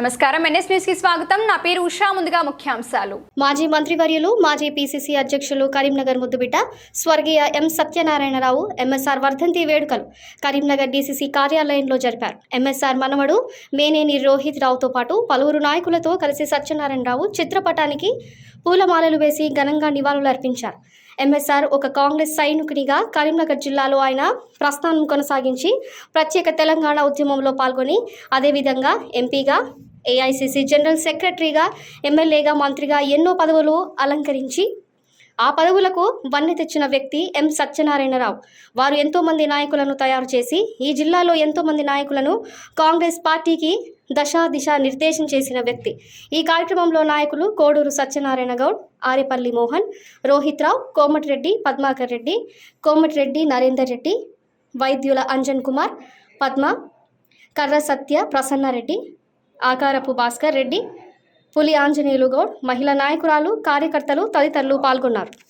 నమస్కారం. ఎన్ఎస్ న్యూస్కి స్వాగతం. నా పేరు ఉషా. ముందుగా ముఖ్యాంశాలు. మాజీ మంత్రివర్యులు మాజీ పీసీసీ అధ్యక్షులు కరీంనగర్ ముద్దుబిడ్డ స్వర్గీయ ఎం సత్యనారాయణరావు ఎంఎస్ఆర్ వర్ధంతి వేడుకలు కరీంనగర్ డీసీసీ కార్యాలయంలో జరిపారు. ఎంఎస్ఆర్ మనవడు మేనేని రోహిత్ రావుతో పాటు పలువురు నాయకులతో కలిసి సత్యనారాయణరావు చిత్రపటానికి పూలమాలలు వేసి ఘనంగా నివాళులు అర్పించారు. ఎంఎస్ఆర్ ఒక కాంగ్రెస్ సైనికునిగా కరీంనగర్ జిల్లాలో ఆయన ప్రస్థానం కొనసాగించి ప్రత్యేక తెలంగాణ ఉద్యమంలో పాల్గొని అదేవిధంగా ఎంపీగా ఏఐసిసి జనరల్ సెక్రటరీగా ఎమ్మెల్యేగా మంత్రిగా ఎన్నో పదవులు అలంకరించి ఆ పదవులకు వన్నె తెచ్చిన వ్యక్తి ఎం. సత్యనారాయణరావు. వారు ఎంతోమంది నాయకులను తయారు చేసి ఈ జిల్లాలో ఎంతోమంది నాయకులను కాంగ్రెస్ పార్టీకి దశా దిశ నిర్దేశం చేసిన వ్యక్తి. ఈ కార్యక్రమంలో నాయకులు కోడూరు సత్యనారాయణ గౌడ్ ఆరేపల్లి మోహన్ రోహిత్ రావు కోమటిరెడ్డి పద్మాకర్ రెడ్డి కోమటిరెడ్డి నరేందర్ రెడ్డి వైద్యుల అంజన్ కుమార్ పద్మ కర్ర సత్య ప్రసన్నారెడ్డి ఆకారపు భాస్కర్ రెడ్డి పులి ఆంజనేయులు గౌడ్ మహిళా నాయకురాలు కార్యకర్తలు తదితరులు పాల్గొన్నారు.